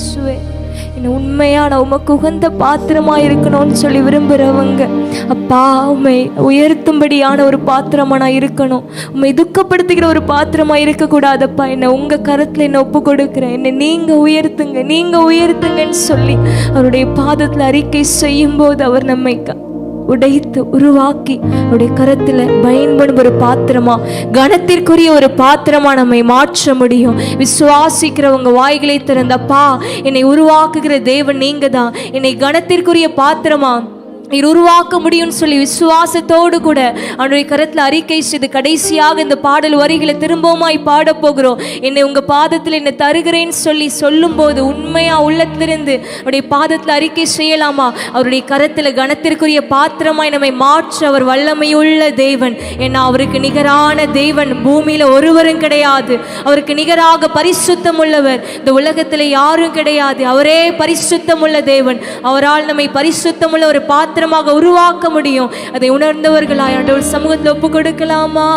இயேசுவே என்ன உண்மையான உமக்கு உகந்த பாத்திரமாக இருக்கணும்னு சொல்லி விரும்புகிறவங்க அப்பா உண்மை உயர்த்தும்படியான ஒரு பாத்திரமாக நான் இருக்கணும். உண்மை துக்கப்படுத்துகிற ஒரு பாத்திரமாக இருக்கக்கூடாதப்பா. என்னை உங்கள் கருத்தில் என்ன ஒப்பு கொடுக்குறேன் என்னை நீங்கள் உயர்த்துங்க நீங்கள் உயர்த்துங்கன்னு சொல்லி அவருடைய பாதத்தில் அறிக்கை செய்யும் போது அவர் நம்மை உடைத்து உருவாக்கி உடைய கரத்துல பயன்படும் ஒரு பாத்திரமா? கனத்திற்குரிய ஒரு பாத்திரமா நம்மை மாற்ற முடியும். விசுவாசிக்கிறவங்க வாய்களை திறந்தப்பா என்னை உருவாக்குகிற தேவன் நீங்க தான் என்னை கனத்திற்குரிய பாத்திரமா? நீர் உருவாக்க முடியும்னு சொல்லி விசுவாசத்தோடு கூட அவனுடைய கரத்தில் அறிக்கை செய்து கடைசியாக இந்த பாடல் வரிகளை திரும்பவுமாய் பாடப்போகிறோம் என்னை உங்கள் பாதத்தில் என்னை தருகிறேன்னு சொல்லி சொல்லும்போது உண்மையாக உள்ளத்திலிருந்து அவருடைய பாதத்தில் அறிக்கை செய்யலாமா? அவருடைய கரத்தில் கனத்திற்குரிய பாத்திரமாய் நம்மை மாற்ற அவர் வல்லமையுள்ள தேவன். ஏன்னா அவருக்கு நிகரான தேவன் பூமியில் ஒருவரும் கிடையாது. அவருக்கு நிகராக பரிசுத்தம் உள்ளவர் இந்த உலகத்தில் யாரும் கிடையாது. அவரே பரிசுத்தம் உள்ள தேவன். அவரால் நம்மை பரிசுத்தமுள்ள ஒரு பாத்திரம் பாத்திரமாக உருவாக்க முடியும். அதை உணர்ந்தவர்களாய் ஆண்டவர் சமூகத்தில் ஒப்பு கொடுக்கலாமா